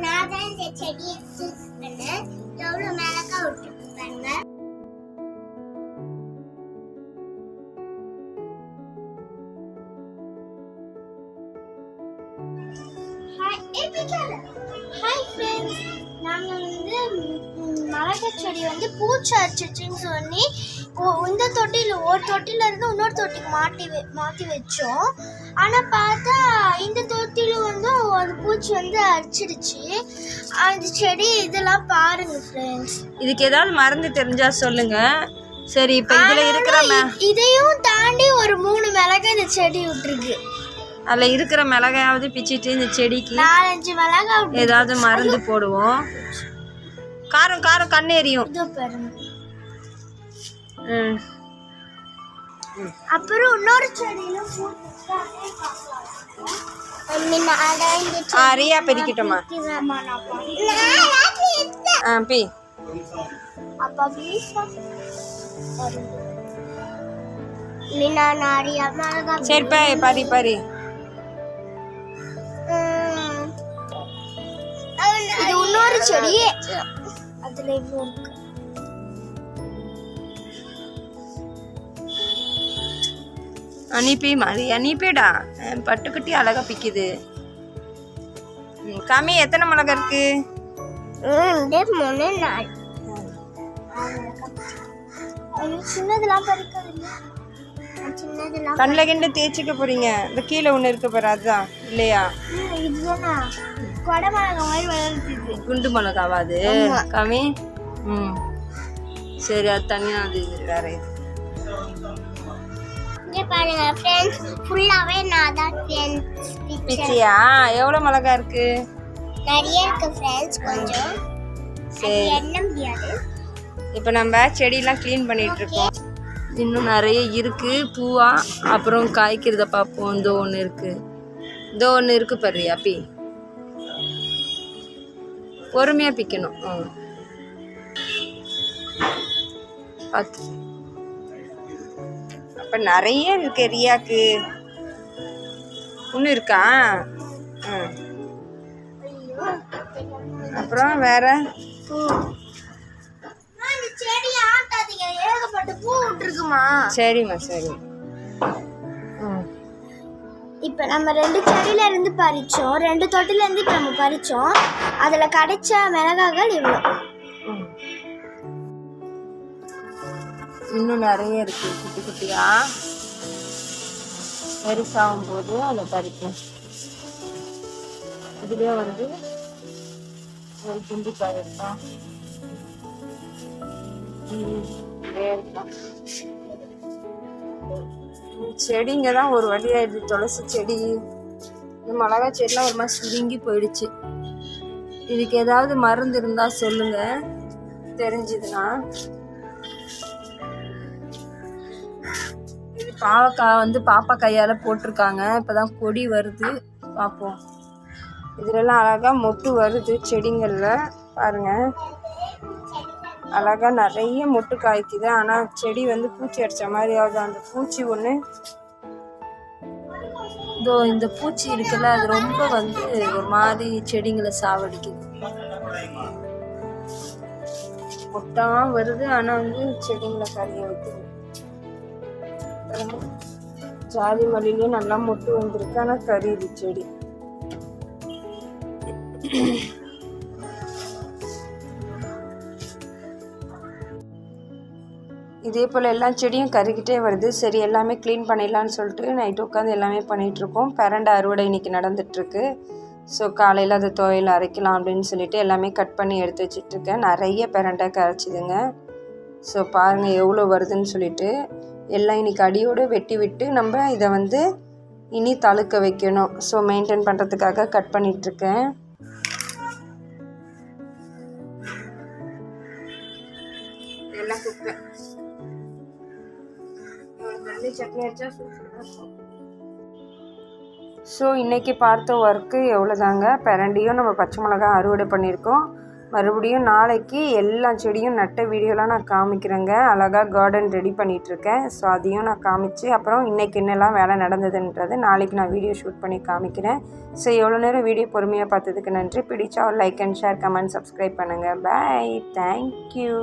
நான் தான் இந்த செடியை சூஸ் பண்ணேன் எவ்வளோ மேலக்கா விட்டுருக்கு பாருங்க ஹாய் ஹாய் ஃப்ரெண்ட்ஸ் நாங்கள் வந்து மிளகா செடி வந்து பூச்சி அடிச்சிச்சுன்னு சொல்லி ஒ- இந்த தொட்டியில் ஒரு தொட்டில இருந்து இன்னொரு தொட்டிக்கு மாட்டி வை- மாற்றி வச்சோம். ஆனால் பார்த்தா இந்த தொட்டியில் வந்து ஒரு பூச்சி வந்து அடிச்சிடுச்சு அந்த செடி இதெல்லாம் பாருங்க ஃப்ரெண்ட்ஸ் இதுக்கு ஏதாவது மருந்து தெரிஞ்சா சொல்லுங்க. சரி இப்போ இதுல இருக்கிற இதையும் தாண்டி ஒரு மூணு மிளகாய் இந்த செடி விட்டுருக்கு. அதுல இருக்கிற மிளகாயாவது பிச்சிட்டு இந்த செடிக்கு நாலஞ்சு மிளகாய் ஏதாவது மருந்து போடுவோம். காரம் காரம் கண்ணு எரியும் இதோ பாருங்க. ம். அப்புறம் இன்னொரு செடியிலும் பூத்து ஆ ரியா பெருக்கிட்டோமா? ஆ பி. சரி பா பாரி பாரி. இது இன்னொரு செடி. அதுல இவ்வளோ இருக்கு. அனுப்பி மாதிரி அனுப்பிடா பட்டுக்குட்டி அழகா பிக்குது. ம், காமி எத்தனை மிளகா இருக்கு? கண்ணில் கிண்ட தேய்ச்சிக்க போறீங்க. இந்த கீழே ஒன்று இருக்கு பாரு அதுதான். இல்லையா? குண்டு மிளகாவா அது? காமி? ம். சரி அது தனியாக அது வேற இது. இங்க பாருங்க ஃப்ரெண்ட்ஸ் ஃபுல்லாவே நான் தான் ஃப்ரெண்ட்ஸ் பிச்சியா எவ்வளோ மிளகா இருக்கு? நிறைய இருக்கு ஃப்ரெண்ட்ஸ் கொஞ்சம். சரி. எண்ண முடியாது. இப்போ நம்ம செடியெல்லாம் க்ளீன் பண்ணிட்டு இருக்கோம். இன்னும் நிறைய இருக்கு. பூவா அப்புறம் காய்க்கிறத பார்ப்போம். இதோ ஒன்று இருக்கு. இதோ ஒன்று இருக்கு பாரு அப்பி. பொறுமையாக பிக்கணும். பார்த்து. இப்போ நிறைய இருக்கு ரியாக்கு. ஒன்று இருக்கா? ம் அப்புறம் வேற? ஏகப்பட்ட பூ சரிம்மா சரி. இப்போ நம்ம ரெண்டு செடியில இருந்து பறிச்சோம். ரெண்டு தொட்டில இருந்து இப்போ நம்ம பறிச்சோம். அதில் கிடைச்ச மிளகாய்கள் இவ்வளோ இன்னும் நிறைய இருக்கு. குட்டி குட்டியா? பெருசாகும் போது அதை பறிக்கும் இதுலயே வந்து ஒரு குண்டி காய் ம், செடிங்க தான் ஒரு வழியாயிடுது துளசி செடி. இந்த மிளகா செடிலாம் ஒரு மாதிரி சுருங்கி போயிடுச்சு. இதுக்கு ஏதாவது மருந்து இருந்தா சொல்லுங்க. தெரிஞ்சதுன்னா. பாவக்காய் வந்து பாப்பா கையால் போட்டிருக்காங்க. இப்போ தான் கொடி வருது. பார்ப்போம் இதிலெல்லாம் அழகா மொட்டு வருது செடிங்களில். பாருங்கள் அழகாக நிறைய மொட்டு காய்க்குது. ஆனால் செடி வந்து பூச்சி அடிச்ச மாதிரி ஆகுது. அந்த பூச்சி ஒன்று இதோ இந்த பூச்சி இருக்குல்ல அது ரொம்ப வந்து ஒரு மாதிரி செடிங்களை சாவடிக்குது. மொட்டமாக வருது. ஆனால் வந்து செடிங்களை கறிய வைக்குது ஜாதி மல்லிலேயே நல்லா மொட்டு வந்திருக்கு. ஆனால் கரியுது செடி. இதே போல் எல்லா செடியும் கருகிட்டே வருது. சரி எல்லாமே க்ளீன் பண்ணிடலான்னு சொல்லிட்டு நைட்டு உட்காந்து எல்லாமே பண்ணிகிட்ருக்கோம் இருக்கோம். அறுவடை இன்னைக்கு நடந்துகிட்ருக்கு ஸோ காலையில் அதை துவையில் அரைக்கலாம் அப்படின்னு சொல்லிட்டு எல்லாமே கட் பண்ணி எடுத்து வச்சிட்ருக்கேன் நிறைய பிரண்டை கரைச்சிதுங்க. ஸோ பாருங்கள் எவ்வளோ வருதுன்னு சொல்லிட்டு. எல்லாம் இன்னைக்கு அடியோடு வெட்டி விட்டு நம்ம இதை வந்து இனி தழுக்க வைக்கணும். ஸோ மெயின்டைன் பண்ணுறதுக்காக கட் பண்ணிகிட்ருக்கேன் எல்லாம் குப்பை சட்னி வச்சா ஸோ இன்றைக்கி பார்த்த ஒர்க்கு எவ்வளோதாங்க பிரண்டியும் நம்ம பச்சை மிளகாய் அறுவடை பண்ணியிருக்கோம். மறுபடியும் நாளைக்கு எல்லா செடியும் நட்ட வீடியோலாம் நான் காமிக்கிறேங்க. அழகாக கார்டன் ரெடி பண்ணிகிட்ருக்கேன் ஸோ அதையும் நான் காமிச்சு அப்புறம் இன்றைக்கி என்னெல்லாம் வேலை நடந்ததுன்றது நாளைக்கு நான் வீடியோ ஷூட் பண்ணி காமிக்கிறேன். ஸோ எவ்வளோ நேரம் வீடியோ பொறுமையாக பார்த்ததுக்கு நன்றி. பிடிச்சா like and share comment subscribe பண்ணுங்கள் பாய் தேங்க்யூ